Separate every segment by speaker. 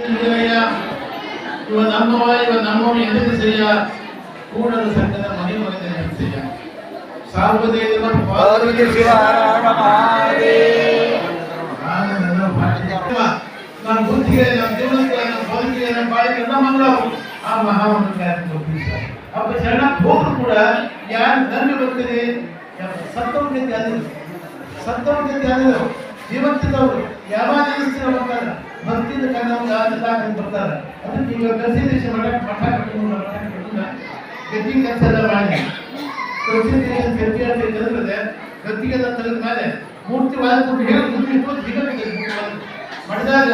Speaker 1: இல்லையா இவன் நம்மவா இவன் நம்மவன் என்னது செய்ய கூடல் சங்கத மணி மனிதன் செய்ய சார்வதேவன்
Speaker 2: பார்வதி ಶಿವಹರಣ ಮಹಾದೇವ
Speaker 1: ನಾನು ಬುದ್ಧಿಗೆ ನಮ್ಮ ಜೀವನಕ್ಕೆ ನಮ್ಮ ಬದುಕಿಗೆ ನಮ್ಮ ಬಾಳಿಗೆ ಎಲ್ಲ ಮಂಗಳವು ಆ ಮಹಾವನ್ನು ಒಪ್ಪಿಸ್ತಾರೆ ಅಪ್ಪ ಶರಣ ಹೋದ್ರು ಕೂಡ ಯಾರು ದಂಡ ಬರ್ತದೆ ಸತ್ತವ್ರಿಗೆ ಧ್ಯಾನ ಸತ್ತವ್ರಿಗೆ ಧ್ಯಾನ ಜೀವಂತಿದ್ದವರು ಯಾವಾಗ ನೆನೆಸ್ತಿರೋ ಭಕ್ತಿಯಿಂದ ಕನ್ನಡ ಯಾರು ಬರ್ತಾರೆ. ಅದಕ್ಕೆ ಈಗ ಕಸಿದೇಶ ಮಠ ಮಠ ಮಠ ಕೆಲಸ ಎಲ್ಲ ಮಾಡಿ. ಗಟ್ಟಿ ಅಂತ ತಿಳಿದ ಮೇಲೆ ಮೂರ್ತಿ ಸಿಗಬೇಕು ಮಡಿದಾಗ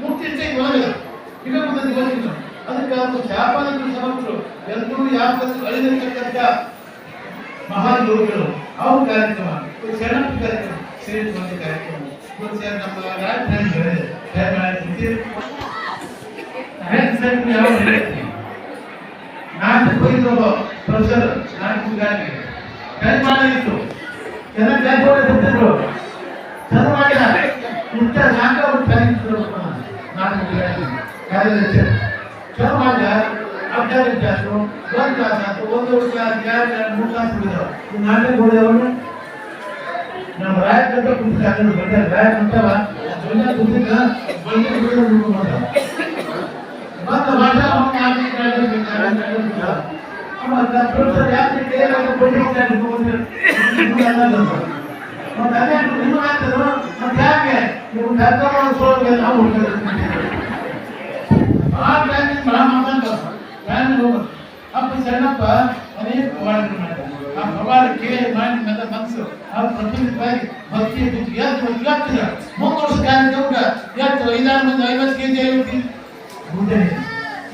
Speaker 1: ಮೂರ್ತಿ ಅದಕ್ಕೆ ಒಂದು ಎಲ್ಲರೂ ಯಾವ ಅಳಿದಿರ್ತಕ್ಕಂಥ ಮಹಾನ್ ಯೋಗಿಗಳು ಅವ್ರ ಕಾರ್ಯಕ್ರಮ ಕಾರ್ಯಕ್ರಮ ಶ್ರೀ ಕಾರ್ಯಕ್ರಮ. ನಾಲ್ಕು ಬೈದು ಪ್ರೊಫೆಸರ್ ನಾಲ್ಕು ಗಾಡಿ. ಹೇಗೆ ಮಾಡಿತ್ತು. ಜನ ಜಾಗೋಡ ಬಿಟ್ಟಿದ್ರು. ಚಂದ ಮಾಡಿದ. ಇಂಥ ನಾಲ್ಕು ಅವ್ರು ಕಲಿತಿದ್ರು ನಾಲ್ಕು ಗಾಡಿ. ಕಾರ್ಯದರ್ಶಿ ಚಲೋ ಮಾಡಿದ. ಅಭ್ಯಾಸ ಕ್ಲಾಸು ಒಂದು ಕ್ಲಾಸ್ ಆಯ್ತು. ಒಂದು ಕ್ಲಾಸ್ ಎರಡು ಎರಡು ಮೂರು ಕ್ಲಾಸ್ ಬಿಡಿದ್ರು ನಾಲ್ಕು ಗೋಡೆಯವರು ನಮ್ಮ ರಾಯಕಂತ ಕುಂತ ಬಂದ ರಾಯಕಂತವ ಜೊನ್ನ ಕುಂತಿದ್ದ ಬಂದ ಬಿಡೋ ಮಾಡ್ದ ಬಂದ ಭಾಷಾ ಅವ್ನು ಯಾಕೆ ಕೇಳಿದ್ರು ಅಮ್ಮ ಪ್ರೊಫೆಸರ್ ಯಾಕೆ ಕೇಳಿದ್ರೆ ಬಂದಿದ್ದಾನೆ ಮತ್ತೆ ಅದೇ ನಿಮ್ಮ ಆಗ್ತದೆ ಮತ್ತೆ ಯಾಕೆ ನೀವು ಕರ್ಕೊಂಡು ಸೋಲ್ಗೆ ನಾವು ಹುಡುಕಿದ್ರೆ ಆ ಟೈಮಿಗೆ ಬಹಳ ಮಾತಾಡ್ತಾರೆ ಟೈಮ್ ಹೋಗೋದು ಅಪ್ಪ ಸಣ್ಣಪ್ಪ ಅನೇಕ ಪವಾಡಗಳು ಮಾಡ್ತಾರೆ ಆ ಪವಾಡಕ್ಕೆ ಮಾಡಿ ಮೇಲೆ ಮನಸ್ಸು. ಆ ಪ್ರತಿನಿಧಿಯಾಗಿ ಭಕ್ತಿ ಬಿದ್ದು ಎತ್ತು ಇವತ್ತಿನ ಮೂರು ವರ್ಷ ಕಾರ್ಯಕ್ರಮ ಎತ್ತು ಐದಾರು ಮಂದಿ ಐವತ್ತು ಕೆ ಜಿ ಐವತ್ತು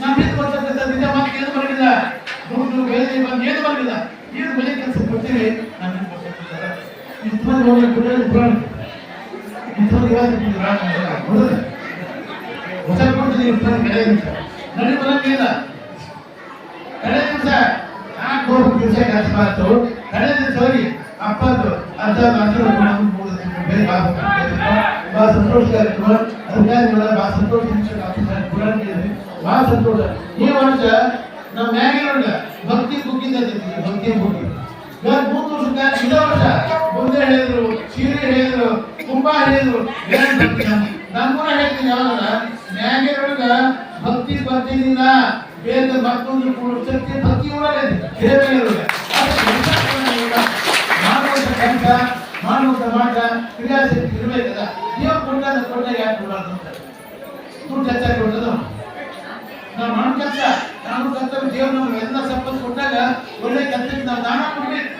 Speaker 1: ನಾವು ಬಿದ್ದು ಬರ್ತಕ್ಕಂಥ ಮಾತು ಏನು ಬರಲಿಲ್ಲ. ಬೇರೆ ಬಂದು ಏನು ಬರಲಿಲ್ಲ. ಏನು ಮನೆ ಕೆಲಸ ಕೊಡ್ತೀವಿ ನಾನು ಏನು ಹೌದಲ್ಲ? ಹೊಸ ಕೊಡ್ತೀನಿ ಇರ್ತಾರೆ ಕಡೆ ಕಡೆ ನಿಮಿಷ ನಾಲ್ಕು ದಿವಸ ಖರ್ಚು ಮಾಡ್ತು ಕಳೆದ ಸರಿ ಅಪ್ಪದ್ದು ಮಾತ್ರ ಬೇರೆ ಕಾರ್ಯಕ್ರಮ ಅಧಿಕಾರಿಗಳ ಬಹಳ ಸಂತೋಷ ಭಾಳ ಸಂತೋಷ ಈ ವರ್ಷ ನಮ್ಮ ಮ್ಯಾಗಿನ ಭಕ್ತಿ ಬುಕ್ಕಿಂದ ಭಕ್ತಿ ಬುಕ್ಕಿ ಇವತ್ತು ಮೂರು ವರ್ಷ ಇದೇ ವರ್ಷ ಮುಂದೆ ಹೇಳಿದ್ರು, ಸೀರೆ ಹೇಳಿದ್ರು ಕುಂಭ ಹೇಳಿದ್ರು ನಮ್ಮನ್ನ ಹೇಳ್ತೀನಿ ಯಾವಾಗ ನ್ಯಾಯದೊಳಗ ಭಕ್ತಿ ಬರ್ತಿದ್ದಿಲ್ಲ ವೇದ ಮತ್ತೊಂದು ಶಕ್ತಿ ಭಕ್ತಿ ಒಳಗೆ ದೇವರೊಳಗೆ ಮಾಡುವಂತ ಕೆಲಸ, ಮಾಡುವಂತ ಮಾಡ ಕ್ರಿಯಾಶಕ್ತಿ ಇರಬೇಕಲ್ಲ. ದೇವ್ರು ಕೊಟ್ಟಾಗ ಕೊಟ್ಟಾಗ ಯಾಕೆ ಅಂತ. ದುಡ್ಡು ಹೆಚ್ಚಾಗಿ ಕೊಟ್ಟದು ನಾವು ಮಾಡೋ ಕೆಲಸ ನಾನು ಕರ್ತವ್ಯ ದೇವ್ರು ನಮ್ಗೆ ಎಲ್ಲ ಸಂಪತ್ತು ಕೊಟ್ಟಾಗ ಒಳ್ಳೆ ಕೆಲಸಕ್ಕೆ ನಾವು ದಾನ ಕೊಡ್ಬೇಕು.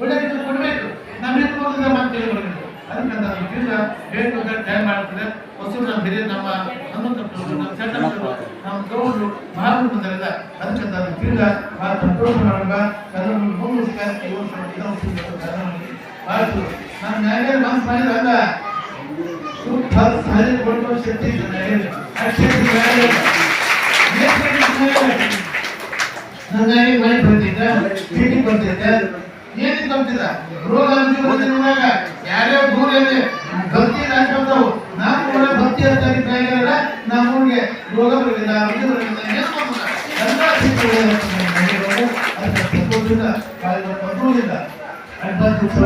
Speaker 1: ಒಳ್ಳೆ ಕೆಲಸ ಕೊಡ್ಬೇಕು. ನಮ್ಮ ಮಾತು ಕೇಳಬಾರ್ದು ಅದಕ್ಕೆ ನಾವು ಇದನ್ನ ಟೈಮ್ ಮಾಡ್ತದೆ ನಮ್ಮ ಹಿರಿಯ ನಮ್ಮ ಹನುಮಂತ ನಮ್ಮ ಚಂದ್ರ ನಮ್ಮ ಗೌಡ್ರು ಮಹಾತ್ಮ ಬಂದರೆಲ್ಲ ಅದಕ್ಕೆ ನಾವು ತಿರ್ಗ ಮಾಡೋಣ ಕನ್ನಡ ಮೂರು ಏಳು ಸಾವಿರ ಇದನ್ನು ನಾನು ನ್ಯಾಯ ಮನಸ್ಸು ಮಾಡಿದಾಗ ಶುದ್ಧ ಸಾರಿ ಕೊಡುವ ಶಕ್ತಿ ಇದೆ ನ್ಯಾಯ. ಮನೆ ಬರ್ತಿದ್ದ ಬರ್ತಿದ್ದ ಏನಿಗೆ ಬರ್ತಿದ್ದ ರೋಗ ಬಂದಿರುವಾಗ ಯಾರ್ಯಾವ ದೂರ ಇದೆ ಭಕ್ತಿ ಹಾಕೊಂಡವು ನಾವು ಕೂಡ ಭಕ್ತಿ ಅಂತ ಇದ್ದಾಗಿರಲ್ಲ ನಮ್ಮೂರಿಗೆ ರೋಗ ಬರಲಿಲ್ಲ ಇದು ಬರಲಿಲ್ಲ ಪದ್ಮದಿಂದ ಅಡ್ವಾನ್ಸ್ ಉತ್ಸವ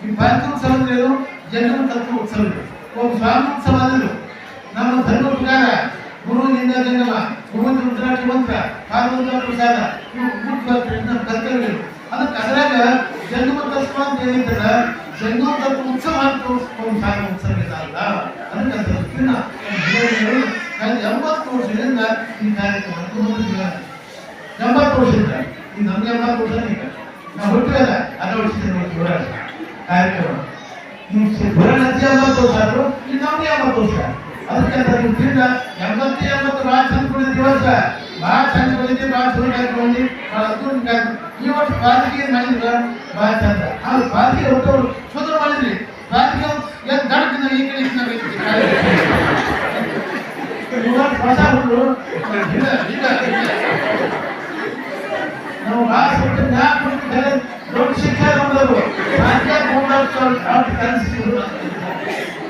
Speaker 1: ಈ ಪಾಲಿಕೆ ಉತ್ಸವ ಅಂದ್ರೆ ಏನು ಜನರು ತತ್ವ ಉತ್ಸವ ಒಂದು ಸ್ವಾಮಿ ಉತ್ಸವ ಅಂದ್ರೆ ನಮ್ಮ ಧರ್ಮ ಪ್ರಕಾರ ಗುರು ನಿಂದ ಜಂಗಮ ಗುರು ರುದ್ರಾಕ್ಷಿ ಮಂತ್ರ ಕಾನೂನು ಪ್ರಸಾದ ಇವು ಕರ್ತವ್ಯಗಳು ಅದಕ್ಕೆ ಅದ್ರಾಗ ಜಂಗಮ ತತ್ವ ಅಂತ ಹೇಳಿದ್ರ ಜಂಗಮ ತತ್ವ ಉತ್ಸವ ಅಂತ ಸ್ವಾಮಿ ಉತ್ಸವ ಅದಕ್ಕೆ ಎಂಬತ್ತು ವರ್ಷದಿಂದ ಈ ಕಾರ್ಯಕ್ರಮ ಮುಂದುವರಿಸಿದ್ದಾರೆ. ಎಂಬತ್ತು ವರ್ಷದಿಂದ. ಈಗ ನಮ್ಗೆ ಎಂಬತ್ತು ವರ್ಷ ಈಗ. ನಾವು ಹುಟ್ಟಿದ ಅಳವಡಿಸಿದ ಹೋರಾಟ ಕಾರ್ಯಕ್ರಮ. ಈ ಹತ್ತಿ ಎಂಬತ್ತು ವರ್ಷ ಆದ್ರು ಈಗ ನಮ್ಗೆ ಎಂಬತ್ತು ವರ್ಷ. ಅದಕ್ಕೆ ಅಂತ ನೀವು ತಿರ್ಗ ಎಂಬತ್ತು ಎಂಬತ್ತು ಚಂದ ಕುಡಿದ ವರ್ಷ. ಭಾಳ ಚಂದ ಕುಡಿದ್ವಿ ಭಾಳ ಈ ವರ್ಷ ಪಾಲಿಕೆ ಮಾಡಿದ್ರ ಭಾಳ ಚಂದ ಆದ್ರೆ ಪಾಲಿಕೆ ಹೊಟ್ಟವರು ಸುಂದರ ಮಾಡಿದ್ರಿ. ಪಾಲಿಕೆ ಏನು ದಡಕ್ಕೆ ನಾವು ಈ ಕಡೆ ನಾವು ಕೊಟ್ಟಿದ್ದಾರೆ. ದೊಡ್ಡ ಶಿಕ್ಷೆ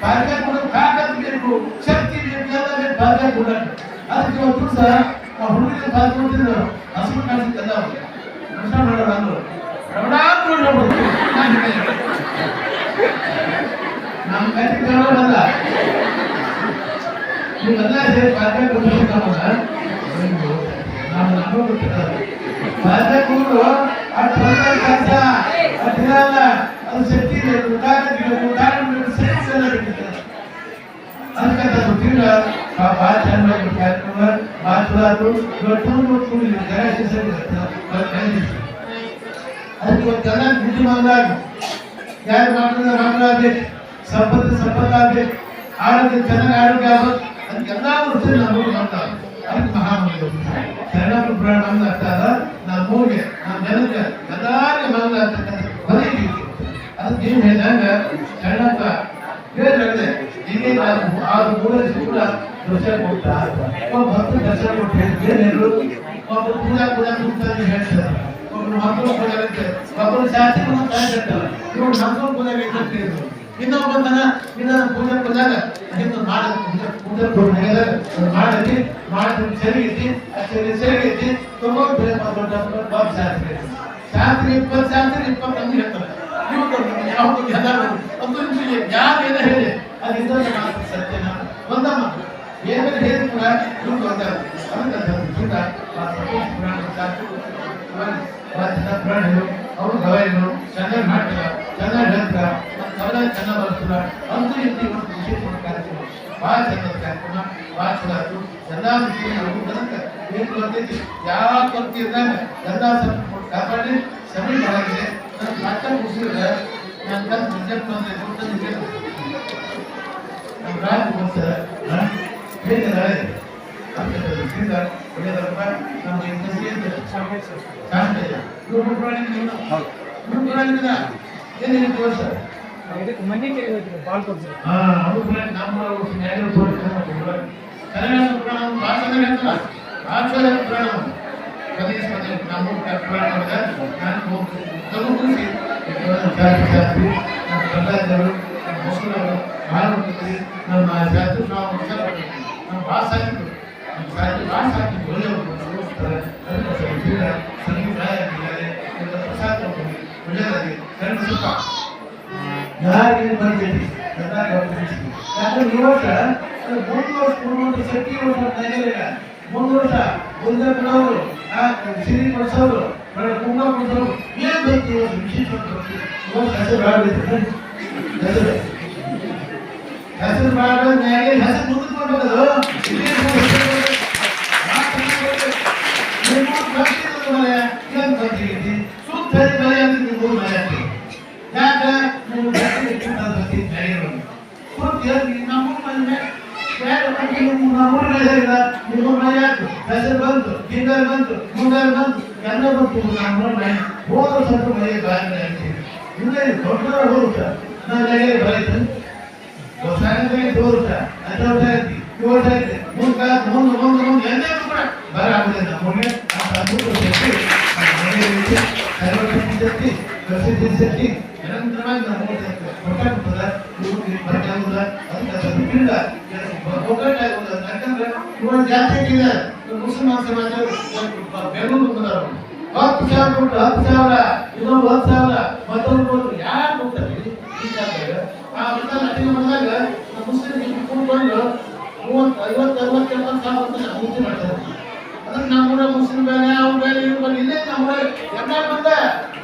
Speaker 1: ಭಾಗ್ಯ ಕೊಡೋದು ತಾಕತ್ತು ಬೇಕು, ಶಕ್ತಿ ಬೇಕು ಬಾಜಾ ಕೂಡ ಅದಕ್ಕೆ ಸಹ ಆ ಹುಡುಗರಿಗೆ ಕೆಲಸ ಮಾಡೋರು ಅಂದ್ರು ನೋಡ್ಬಿಡ್ತು ನಮ್ಮ ಕಟ್ಟಿ ಕೇಳೋರಲ್ಲ ನೀವೆಲ್ಲ ಸೇರಿ ಬಾಜಾ ಕೊಟ್ಟಿರ್ತಾವಲ್ಲ ನಾವು ನಂಬೋ ಗೊತ್ತಿದ್ದಾರೆ ಬಾಜಾ ಕೂರು ಅದು ಅದು ಶಕ್ತಿ ಇದೆ ಉದಾಹರಣೆ ಉದಾಹರಣೆ ಸೈನ್ಸ್ ಎಲ್ಲ ಅದಕ್ಕೆ ಅದು ತಿರ್ಗ ಭಾಳ ಚೆನ್ನಾಗಿ ಕಾರ್ಯಕ್ರಮ ಭಾಳ ಚಲೋ ಆಯ್ತು ಇವತ್ತು ಇವತ್ತು ಗಣೇಶ ಸರಿ ಅದಕ್ಕೆ ಇವತ್ತೆಲ್ಲ ಬುದ್ಧಿ ಮಂದಾಗ ಯಾರು ಮಾಡಿದ್ರೆ ಮಕ್ಕಳಾಗಬೇಕು ಸಂಪತ್ತು ಸಂಪತ್ತಾಗಬೇಕು ಆರೋಗ್ಯ ಚೆನ್ನಾಗಿ ಆರೋಗ್ಯ ಆಗ್ಬೇಕು ಅದಕ್ಕೆಲ್ಲ ವೃತ್ತಿ ನಾವು ಮಾಡ್ತಾರೆ ಅದಕ್ಕೆ ಮಹಾಮಂತ್ರ ಶರಣಪ್ಪ ಪುರಾಣ ನಮ್ದು ಅರ್ಥ ಅಲ್ಲ ನಮ್ಮ ಮೂಗೆ ನಮ್ಮ ಜನಕ್ಕೆ ಎಲ್ಲಾರಿಗೆ ಮಂಗ ಅಂತಕ್ಕಂಥ ಬರೀ ಅದಕ್ಕೆ ನೀವು ಹೇಳಿದಾಗ ಶರಣಪ್ಪ ಹೇಳಿದ್ರೆ ಹೀಗೆ ನಾವು ಆರು ಮೂರನೇ ಕೂಡ ದರ್ಶನ ಕೊಡ್ತಾ ಒಬ್ಬ ಭಕ್ತ ದರ್ಶನ ಕೊಟ್ಟು ಏನೇನು ಒಬ್ಬ ಕೂತ್ಕೊಂಡು ಹೇಳ್ತಾರೆ ಒಬ್ಬರು ಮಕ್ಕಳು ಪೂಜೆ ಹೇಳ್ತಾರೆ ಅಂತ ಹೇಳ್ತಾರೆ ಇವ್ರು ಮಕ್ಕಳು ಪೂಜೆ ಹೇಳ್ತಾರೆ ಇನ್ನೊಬ್ಬನ ಇನ್ನ ಪೂಜೆ ಪೂಜಾಗ ಅದನ್ನು ಮಾಡೋದು ಪೂಜೆ ಪೂಜೆ ಮಾಡಿ ಸರಿ ಐತಿ ಸರಿ ಸರಿ ಐತಿ ತಗೊಂಡು ದೊಡ್ಡ ಬಾಬು ಶಾಸ್ತ್ರಿ ಶಾಸ್ತ್ರಿ ಇಪ್ಪತ್ತು ಶಾಸ್ತ್ರಿ ಇಪ್ಪತ್ತು ಹೇಳ್ತಾರೆ ಇವ್ರು ಯಾವುದು ಎಲ್ಲರೂ ಒಂದು ಯಾರು ಏನೋ ಹೇಳಿ ಅದಿದ್ದ ಸತ್ಯನ. ಒಂದಮ್ಮ. ಇವ್ರು ಬರ್ತಾರೆ ಅದಕ್ಕೆ ಕೂಡ ಪ್ರಾಣಿಗಳು ಅವರು ಗವಾಯಿಗಳು ಚೆನ್ನಾಗಿ ಮಾಡ್ತಾರೆ ಚೆನ್ನಾಗಿ ಹೇಳ್ತಾರೆ ಕನ್ನಡ ಚೆನ್ನಾಗಿ ಬರ್ತಾರ ಅಂತೂ ಇಂತಿ ಒಂದು ವಿಶೇಷ ಕಾರ್ಯಕ್ರಮ ಕಾರ್ಯಕ್ರಮ ಭಾಳ ಚಲೋ ಆಯ್ತು ಎಲ್ಲ ರೀತಿಯ ನಾವು ಏನು ಬರ್ತೈತಿ ಯಾವ ಕೊರತೆ ಇದ್ದಾಗ ಎಲ್ಲ ಕಾಪಾಡಿ ಸಮಯ ಮಾಡಾಗಿದೆ ನನ್ನ ಮಟ್ಟ ಮುಗಿಸಿದ್ರೆ ನನ್ನ ಕಲ್ತು ಬಂದ ನಮ್ಮ ರಾಜ್ಯ ಬರ್ತಾರೆ ಒಳ್ಳೆಯದಪ್ಪ ನಮಗೆ ಪ್ರಾಣಿನ ಏನೇನು ತೋರಿಸ
Speaker 2: ಇದಕ್ಕೆ ಮನೆ ಹೋಯ್ತು ಬಾಲ್ ಕೊಡ್ಸಿ
Speaker 1: ಹಾ ಅವ್ರು ಪ್ರಾಣಿ ನಮ್ಮ ನ್ಯಾಯ ತೋರಿಸ್ತಾರೆ ಕನ್ನಡ ಪ್ರಾಣ ಭಾಷೆ ಹೇಳ್ತಾರ ಭಾಷೆ ಪ್ರಾಣ ಪದೇ ಪದೇ ನಮ್ಮ ಪ್ರಾಣ ನಾನು ಹೋಗ್ತೀನಿ ಶಾಸ್ತ್ರಿ ನಮ್ಮ ಕನ್ನಡದವರು ಮುಸ್ಲಿಮರು ಹೋಗ್ತೀವಿ ನಮ್ಮ ಶಾಸ್ತ್ರಿ ನಾವು ನಮ್ಮ ಭಾಳ ಸಾಕಿದ್ರು ನಮ್ಮ ಸಾಕಿ ಭಾಳ ಸಾಕಿ ಒಳ್ಳೆಯವರು ನೋಡ್ತಾರೆ ಸಂಗೀತ ಆಗಿದ್ದಾರೆ ಪ್ರಸಾದ ಒಳ್ಳೆಯದಾಗಿ ಕರೆಂಟ್ ಸುಖ ಯಾರಿಗೆ ಬಂದಿದೆ ಯಾಕಂದ್ರೆ ಈ ವರ್ಷ, ಅದು ಮೂರು ವರ್ಷ ಮೂರು ವರ್ಷ ಶಕ್ತಿ ವರ್ಷ ನಡೆಯಲಿಲ್ಲ ಮೂರು ವರ್ಷ ಮುಂದೆ ಬಿಡೋರು ಆ ಸಿರಿ ಕುಂಭ ಕೊಡಿಸೋರು ಬೇಕು ವರ್ಷ ವಿಶೇಷ ಹೆಸರು ಹೆಸರು ಮಾಡೋ ನ್ಯಾಯ ಹೆಸರು ಮುಂದಕ್ಕೆ ಆಯ್ತು ಹೆಸರು ಬಂತು ಹಿಂಗಾರು ಬಂತು ಮುಂಗಾರು ಬಂತು ಎಲ್ಲ ಬಂತು ಹೋದ ಸ್ವಲ್ಪ ಮನೆ ಬಾಯಿ ಇಲ್ಲ ದೊಡ್ಡ ಹೋಗುತ್ತ ನಾನು ನೆಗೆ ಬರೀತು ಯಾಕಂದ್ರೆ ಇವಾಗ ಜಾತಿ ಇದೆ ಸಮಾಜ ಬೆಂಗಳೂರು ಬಂದಾರ ಹತ್ತು ಸಾವಿರ ಕೊಟ್ಟು ಹತ್ತು ಸಾವಿರ. ಇನ್ನೊಂದು ಹತ್ತು ಸಾವಿರ. ಮತ್ತೊಂದು ಕೊಟ್ಟು ಯಾರು ಕೊಡ್ತಾರೆ? ಆ ಬಂದಾಗ ಮುಸ್ಲಿಂ ಕೂತ್ಕೊಂಡು ಮೂವತ್ತು ಐವತ್ತು ಅರವತ್ತು ಎಪ್ಪತ್ತು ಸಾವಿರ ಅಂತ ನಾವು ಪೂಜೆ ಮಾಡ್ತಾರೆ ಅದಕ್ಕೆ ನಮ್ಮೂರ ಮುಸ್ಲಿಂ ಬೇರೆ ಅವ್ರ ಬೇರೆ ಇವ್ರ ಬೇರೆ ಇಲ್ಲೇ ನಮ್ಮ ಎಲ್ಲ ಬಂದ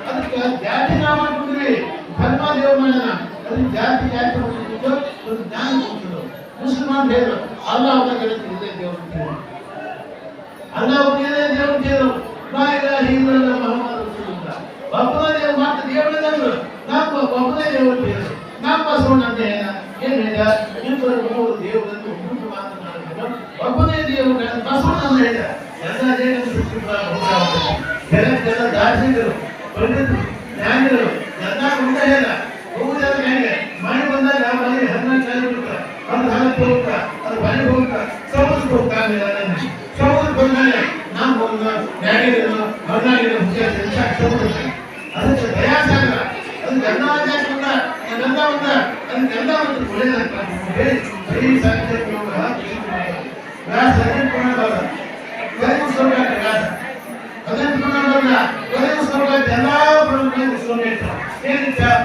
Speaker 1: ಅದಕ್ಕೆ ಜಾತಿ ನಾವು ಮಾಡ್ಬಿಟ್ರಿ ಧರ್ಮ ದೇವ್ರ ಮಾಡ್ಯಾನ ಅದಕ್ಕೆ ಜಾತಿ ಜಾತಿ ಮಾಡ್ಬಿಟ್ಟು ಒಂದು ಜ್ಞಾನ ಕೊಡ್ತಿದ್ರು ಮುಸ್ಲಿಮಾನ್ ಬೇರೆ ಅಲ್ಲ ಅವ್ರ ಗೆಳತಿ ಇಲ್ಲೇ ದೇವ್ರ ಅಂತ ಅಲ್ಲ ಅವ್ರಿಗೆ ದೇವ್ರ ದೇವರು ಲಾ ಇಲಾಹ ಇಲ್ಲಲ್ಲಾಹ್ ಮುಹಮ್ಮದ್ ರಸೂಲುಲ್ಲಾಹ್ ಒಬ್ಬನೇ ದೇವ್ರು ಮಾತ್ರ ದೇವ್ರ ದೇವರು ನಮ್ಮ ಒಬ್ಬನೇ ದೇವರು ದೇವರು ನಮ್ಮ ಬಸವಣ್ಣ ಅಂತ ಏನ ಏನ್ ಹೇಳಿದ ಇಬ್ಬರು ಮೂರು ದೇವರನ್ನು ಒಬ್ಬರು ಮಾತನಾಡಿದ್ರು ಒಬ್ಬನೇ ದೇವರು ಬಸವಣ್ಣ ಅಂತ ಹೇಳಿದ ಎಲ್ಲ ದೇವರು ಜಗತ್ತೆಲ್ಲ ದಾರ್ಶನಿಕರು ಪಂಡಿತರು నిన్న తెలుగులో జనాభరం ఏదించారు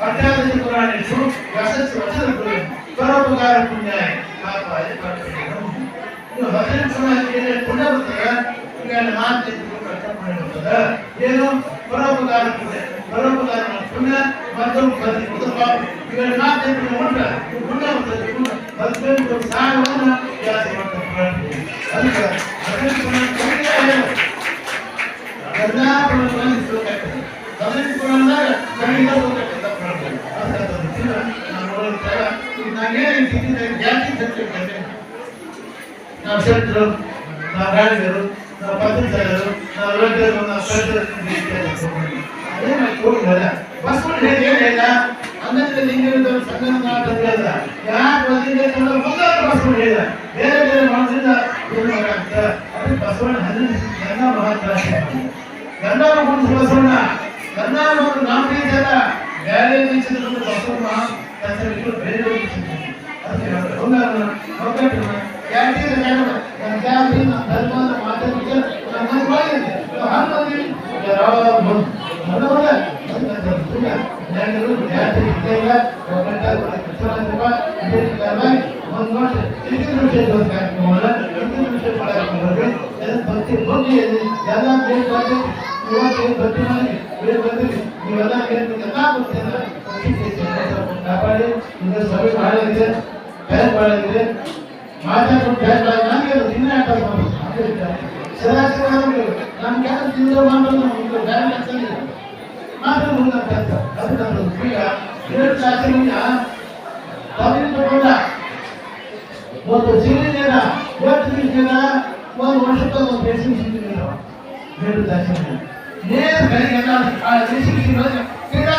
Speaker 1: పట్టాది కూడా నేను గసెస్ వచ్చినప్పుడు త్వరకు కారకున్నాయి నాకు అది పట్టడం భజించడానికి పునరుతుందా ఇంకా ಇದು ಅದಕ್ಕೆ? ಎಲ್ಲಾ ಪುರಾಣದಲ್ಲಿ. ಅರ್ಥ ಆಗ್ತದೆ. ನಾವು ಈಗ ನಾನೇನು ಇಟ್ಟಿದ್ದೆ, ಜಾತಿ ನಾವು ಶೆಟ್ರು ನಾವು ಗಾಡಿಗರು ನಾವು ಪತ್ರಿಕರು ನಾವು ರೈತರು ನಾವು ಕೈತರು ಅದೇ ನಾವು ಹೋಗಿಲ್ಲ ಬಸವಣ್ಣ ಹೇಳಿ ಏನು ಹೇಳಿದ ಬೇರೆ ಬೇರೆ ಮಾಡೋದ್ರಿಂದ ಏನು ಅದಕ್ಕೆ ಗಂಧ ಮಹಾತ್ಮ ಗಂಧ ಮಹಾತ್ಮ ಬಸವಣ್ಣ ಗಂಧ ಮಹಾತ್ಮ ನಾಮಕೀಯ ಅಲ್ಲ ಬೇರೆ ದೇಶದ ಬಸವಣ್ಣ ಹೆಸರು ಇಟ್ಟು ಬೇರೆ ಸರಾಸರಿ ನಮ್ಮ ಕೆಲಸ ತಿಂದು ಮಾಡೋದು ನಮ್ಗೆ ಬ್ಯಾಂಕ್ ಹಾಕ್ಸಂಗಿಲ್ಲ ಮಾತ್ರ ಮುಂದೆ ಕೆಲಸ ಅದು ನಾನು ಎರಡು ಶಾಸಕರಿಂದ ಪದವಿ ತಗೊಂಡ. ಒಂದು ನಿಲ್ಸಿದ ಒಂದು ವರ್ಷಕ್ಕೆ ಒಂದು ಬೇಸಿಗೆ ಸಿಲಿಂಡರ್ ಎರಡು ಶಾಸನ. ನೇರ ಸಿಗೋದು ಕ್ರೀಡಾ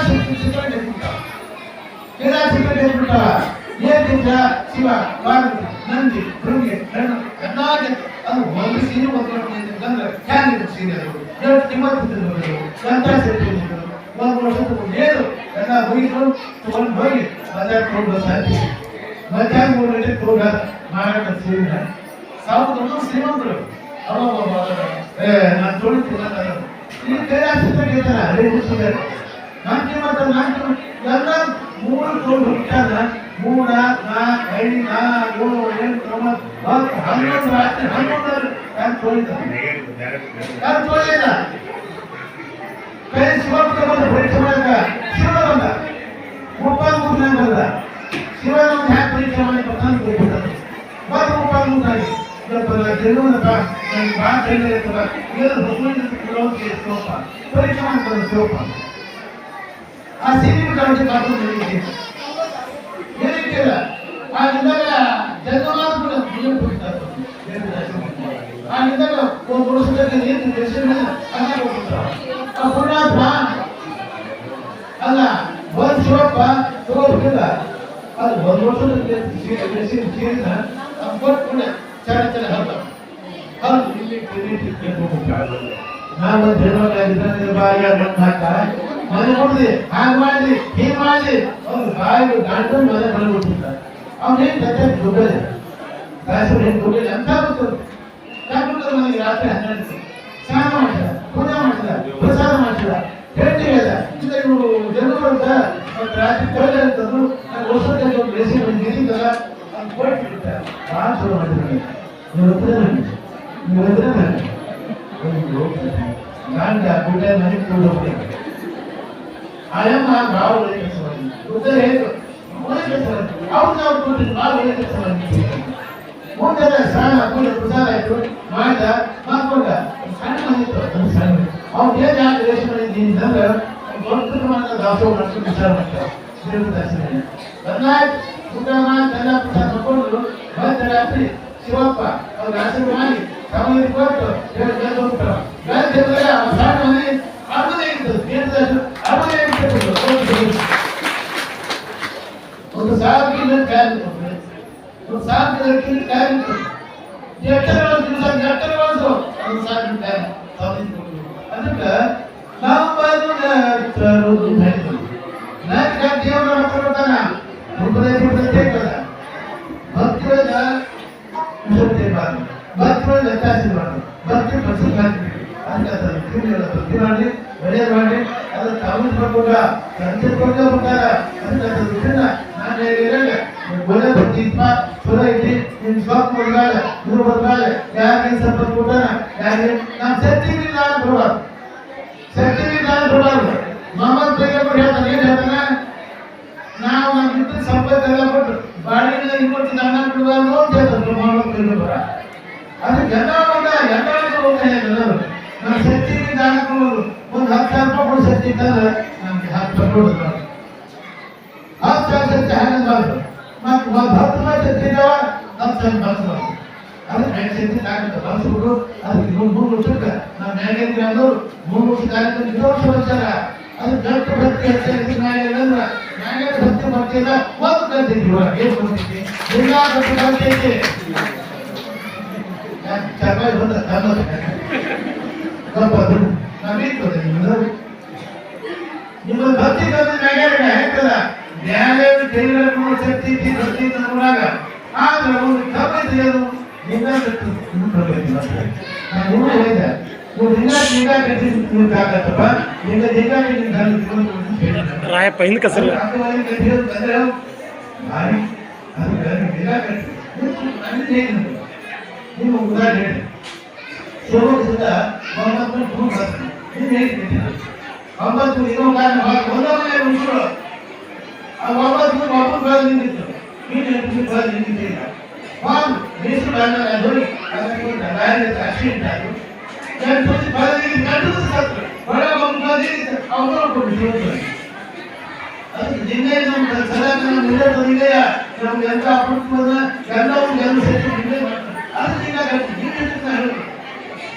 Speaker 1: ಕ್ರೀಡಾ ಏನಿಲ್ಲ ಶಿವ ನಂದಿ ಭೃಂಗಿ ಅದು ಒಂದು ಸೀರೆ ಅಂದ್ರೆ ಹ್ಯಾಂಗ್ ಸೀರೆ ಅದು ಕಿಮ್ಮತ್ತು ಗಂಟ ಸೇರಿದ್ರು ಒಂದು ವರ್ಷ ತಗೊಂಡು ಏನು ಎಲ್ಲ ಹೋಗಿದ್ರು ತಗೊಂಡು ಹೋಗಿ ಬಜಾರ್ ತಗೊಂಡು ಸಾಧ್ಯ ಮೂರು ಗಂಟೆ ತಗೊಂಡ ಮಾರಾಟ ಸೀರೆ ಸಾವಿರದ ಶ್ರೀಮಂತರು. ಅವ ನಾನು ತೊಳಿತಿಲ್ಲ ಈ ಅದೇ ಮುಗಿಸಿದ್ದಾರೆ ಕಿಮ್ಮತ್ತ ನಾನ್ ಕಿಮ್ಮತ್ತ ಎಲ್ಲ ಮೂರು ತಗೊಂಡು ಹುಟ್ಟಾದ ಮೂರ, ನಾಲ್ಕು, ಐದು, ನಾಲ್ಕು ಎಂಟು, ಒಂಬತ್ತು ಹನ್ನೊಂದು ರಾತ್ರಿ, ಹನ್ನೊಂದು ಯಾರು ಬಂದ ಪರೀಕ್ಷೆ ಮಾಡಕ ಶಿವ ಬಂದ. ಮುಪ್ಪಾದ ಮುಗ್ನ ಬಂದ. ಶಿವ ಒಂದು ಹ್ಯಾಕ್ ಪರೀಕ್ಷೆ ಮಾಡಿ ಮಾಡ್ತಾರೆ ಆ ಸೀರೆ ಕಾಣಿಸಿ ಕಾಕೊಂಡು ಹೇಳಿಟ್ಟಿಲ್ಲ ಆ ಆಗಿದ್ದಾಗ ಜಗಮಾತ್ ಕೂಡ ಭುಜ ಆ ಆಗಿದ್ದಾಗ ಒಬ್ಬ ವರ್ಷಕ್ಕೆ ಏನು ದೇಶದ ಅನ್ನ ಹೋಗ್ಬಿಡ್ತಾರೆ ಆ ಪುಣ್ಯಾತ್ಮ ಅಲ್ಲ ಒಂದ್ ಶಿವಪ್ಪ ತಗೋಬಿಟ್ಟಿಲ್ಲ ಅದು ಒಂದು ವರ್ಷದ ಕೊಟ್ಬಿಡ ಚರ ಚೆನ್ನಾಗಿ ಹಬ್ಬ ಹೌದು ಇಲ್ಲಿ ನಾವು ಜನ್ಮವಾಗಿದ್ರೆ ಬಾಯಿಯ ಮಣ್ಣು ಹಾಕ ಮನೆ ಕೊಡ್ದಿ ಹಾಗೆ ಮಾಡಿ ಹೀಗೆ ಮಾಡಿ ಅವ್ನು ಬಾಯಿಗೆ ಗಂಟು ಮನೆ ಬಂದ್ಬಿಟ್ಟಿರ್ತಾರೆ ಅವ್ನೇನ್ ಕತೆ ದುಡ್ಡಲ್ಲ? ದಾಸರು ಏನು ದುಡ್ಡಿಲ್ಲ? ಅಂತ ಗೊತ್ತು? ಡಾಕ್ಟರ್ ಮನೆಗೆ ರಾತ್ರಿ ಹನ್ನೆರಡು ಸ್ನಾನ ಮಾಡಿದ ಪೂಜೆ ಮಾಡಿದ ಪ್ರಸಾದ ಭೇಟಿ ಹೇಳಿದ ಇಲ್ಲ ಇವರು ಜನರು ಅಂತ ರಾತ್ರಿ ಕೋಲೆ ಅಂತಂದ್ರು ನಾನು ಹೊಸಕ್ಕೆ ಒಂದು ರೇಸಿ ಒಂದು ನಿಂತಿದ್ದಲ್ಲ ಅವ್ನು ಕೊಟ್ಬಿಡ್ತಾರೆ ಭಾಳ ಚಲೋ ಮಾಡಿದ್ರು ನೀವು ನೀವು ಗಂಡ ಗುಡ್ಡ ಮನೆ ಕೂಡ ಆಯಮ್ಮ ನಾವು ಒಳ್ಳೆ ಕೆಲಸ ಮಾಡಿದ್ವಿ ಉತ್ತರ ಏನು ಒಳ್ಳೆ ಕೆಲಸ ಮಾಡಿದ್ವಿ ಅವ್ರು ನಾವು ಕೊಟ್ಟಿದ್ದು ನಾವು ಒಳ್ಳೆ ಕೆಲಸ ಮಾಡಿದ್ವಿ ಮುಂದೆ ಸ್ನಾನ ಪೂಜೆ ಪ್ರಸಾದ ಆಯ್ತು ಮಾಡಿದ ಮಾಡ್ಕೊಂಡ ಸಣ್ಣ ಮನೆ ಇತ್ತು ಒಂದು ಸಣ್ಣ. ಅವ್ನು ಹೇಗೆ ಯಾಕೆ ರೇಷನ್ ಅಂದ್ರೆ ದೊಡ್ಡ ಪ್ರಮಾಣದ ದಾಸೋಹ ವಿಚಾರ ಮಾಡ್ತಾರೆ ಪ್ರಸಾದ ತಗೊಂಡು ಶಿವಪ್ಪ ಅವ್ರ ಆಶೀರ್ವಾದ ಮಾಡಿ ಸಮಯ ಕೊಟ್ಟು ಹೇಳಿ ಬೆಳೆದು ಮೇಲೆ ಹೋದ್ರೆ ಆ ಸಣ್ಣ ಮನೆ ಅರ್ಧನೇ ಇರ್ತದೆ ದೇವ್ರ ದರ್ಶನ ಅರ್ಧನೇ ಇರ್ತದೆ ಒಂದು ಸಾವಿರ ಕಿಲೋ ಕಾಯಿ ಒಂದು ಸಾವಿರ ಕಿಲೋ ತಾವು ಮಾಡ್ಕೊಂಡ ಸಂತೆ ಕೊಟ್ಟೆ ಬಿಟ್ಟಾರ ಅದಕ್ಕೆ ಅದ್ರ ವಿಷಯನ ನಾನು ಹೇಳಿದ್ರೆ ಒಳ್ಳೆ ಭಕ್ತಿ ಇಪ್ಪ ಚಲೋ ಐತಿ ನಿಮ್ ಸ್ವಾಪ್ ಬರ್ಗಾಲ ಇವ್ರು ಬರ್ಗಾಲ ಯಾರಿಗೆ ಸಂಪರ್ಕ ಕೊಟ್ಟಾನ ಯಾರಿಗೆ ನಾವು ಸತ್ಯವಿ ನಾನು ಕೊಡೋದು ಸತ್ಯವಿ ನಾನು ಕೊಡೋದು ಮೊಹಮ್ಮದ್ ಪೈಗಂಬರ್ ಹೇಳ್ತಾನೆ ಏನ್ ಹೇಳ್ತಾನೆ ನಾವು ನಮ್ಮ ಇಬ್ಬರು ಸಂಪರ್ಕ ಎಲ್ಲ ಕೊಟ್ಟು ಬಾಡಿಗೆ ಇಪ್ಪತ್ತು ದಾನ ಕೊಡಬಾರ್ದು ಅಂತ ಹೇಳ್ತಾರೆ ಮೊಹಮ್ಮದ್ ಪೈಗಂಬರ ಅದಕ್ಕೆ ಎಲ್ಲ ಬಂದ ಎಲ್ಲರಿಗೂ ಹೋಗ್ತಾನೆ ಎಲ್ಲರೂ ನಮ್ಮ ಶಕ್ತಿಗೆ ದಾನ ಕೊಡೋದು ಒಂದು ಹತ್ತು ಸಾವಿರ ರೂಪಾಯಿ ಕೊಡು ಶಕ್ತಿ ಬಾರ್ದು ಮತ್ತೆ ಒಂದು ನಮ್ಮ ಅದಕ್ಕೆ ಮೇಲೆ ಶಕ್ತಿ ದಾನ ಬಳಸ್ಬಿಟ್ಟು ಅದಕ್ಕೆ ಮೂರು ಮೂರು ವರ್ಷಕ್ಕೆ ನಾವು ಮ್ಯಾಗೇಂದ್ರ ಅವರು ಮೂರು ಅದು ಒಂದು ಕಲ್ತಿದ್ವಿ ಏನು ಬರ್ತಿದ್ವಿ ಎಲ್ಲ ಚೆನ್ನಾಗಿ ಬಂದ ನಿಮ್ಮದು ನಿಮ್ಮ ಭಕ್ತಿ ತಂದು ಮ್ಯಾಗ ಹೇಳ್ತದ ನ್ಯಾಯಾಲಯ ತೆಗೆದುಕೊಳ್ಳುವ ಶಕ್ತಿ ಐತಿ ಭಕ್ತಿ ಆದ್ರೆ ಒಂದು ತಿಳಿಯೋದು ನಾನು ಹೇಳಿದೆ. ನೀವು ಕಟ್ಟಿ ನೀವು
Speaker 2: ರಾಯಪ್ಪ ಹಿಂದ್ ಕಸಲ್ಲ
Speaker 1: ನಿಮ್ಮ ಉದಾಹರಣೆ ಹೇಳಿ. ಒಂಬತ್ತು ಇನ್ನೊಂದು ಕಾರಣ ಒಂದೊಂದೇ ಉಂಟು ಆ ಒಂಬತ್ತು ಮೂರು ಒಬ್ಬರು ಬೆಳೆದು ನಿಂತಿತ್ತು ನೀನು ಎಂಟು ಬೆಳೆದು ನಿಂತಿದ್ದೀರ ಒಂದು ಮೀಸಲು ಬಂದ ನೋಡಿ ಅದಕ್ಕೆ ರಾಯರ ಆಕ್ಸಿಡೆಂಟ್ ಆಯಿತು ಎರಡು ವರ್ಷ ಬೆಳೆದು ಗಂಟು ಸತ್ತು ಹೊರ ಒಂದು ಬೆಳೆದು ಅವನು ಕೊಟ್ಟು ಅದಕ್ಕೆ ನಿನ್ನೆ ನಮ್ಮ ಸಲಹೆ ನಿಲ್ಲೋದಿದೆಯ ನಮ್ಗೆ ಎಂತ ಅಪರೂಪದ ಎಲ್ಲವೂ ಎಲ್ಲ ಸೇರಿ ನಿನ್ನೆ ಮಾಡ್ತಾರೆ ಅದಕ್ಕೆ ಈಗ ಗಟ್ಟಿ ನೀವು ಹೇಳ್ತಾ ಹೇಳಿ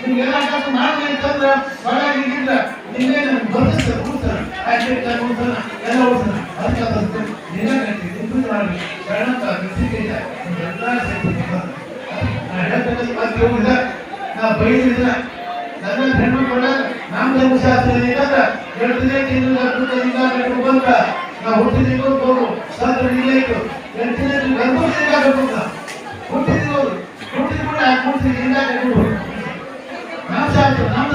Speaker 1: ನಿಮ್ಗೆಲ್ಲ ಕೆಲಸ ಮಾಡಿ ಅಂತಂದ್ರೆ ಒಳಗಿಲ್ಲ ನಿನ್ನೆ ನಮ್ಗೆ ಬರ್ತಿರ್ತಾರೆ ಕೂಡ್ತಾರೆ ಆಕ್ಸಿಡೆಂಟ್ ಎಲ್ಲ ಹೋಗ್ತಾನೆ ಅದಕ್ಕೆ ಅದಕ್ಕೆ ನಿನ್ನೆ ಇದೆ ಎಲ್ಲ ನಾನು ಮಾತು ನಾ ನನ್ನ ಹೆಣ್ಮಕ್ಳ ನಮ್ಮ ಧರ್ಮಶಾಸ್ತ್ರ ಏನಂದ್ರೆ ಎರಡು ದಿನ ತಿಂಗಳು ನಾವು ಹುಟ್ಟಿದ ಹೋಗು ಸತ್ರ ಇಲ್ಲ ಇತ್ತು ಎರಡು ದಿನ ಗರ್ಭ ಹುಟ್ಟಿದ್ರು ಹುಟ್ಟಿದ ಕೂಡ ಹುಟ್ಟಿದ ಇಲ್ಲ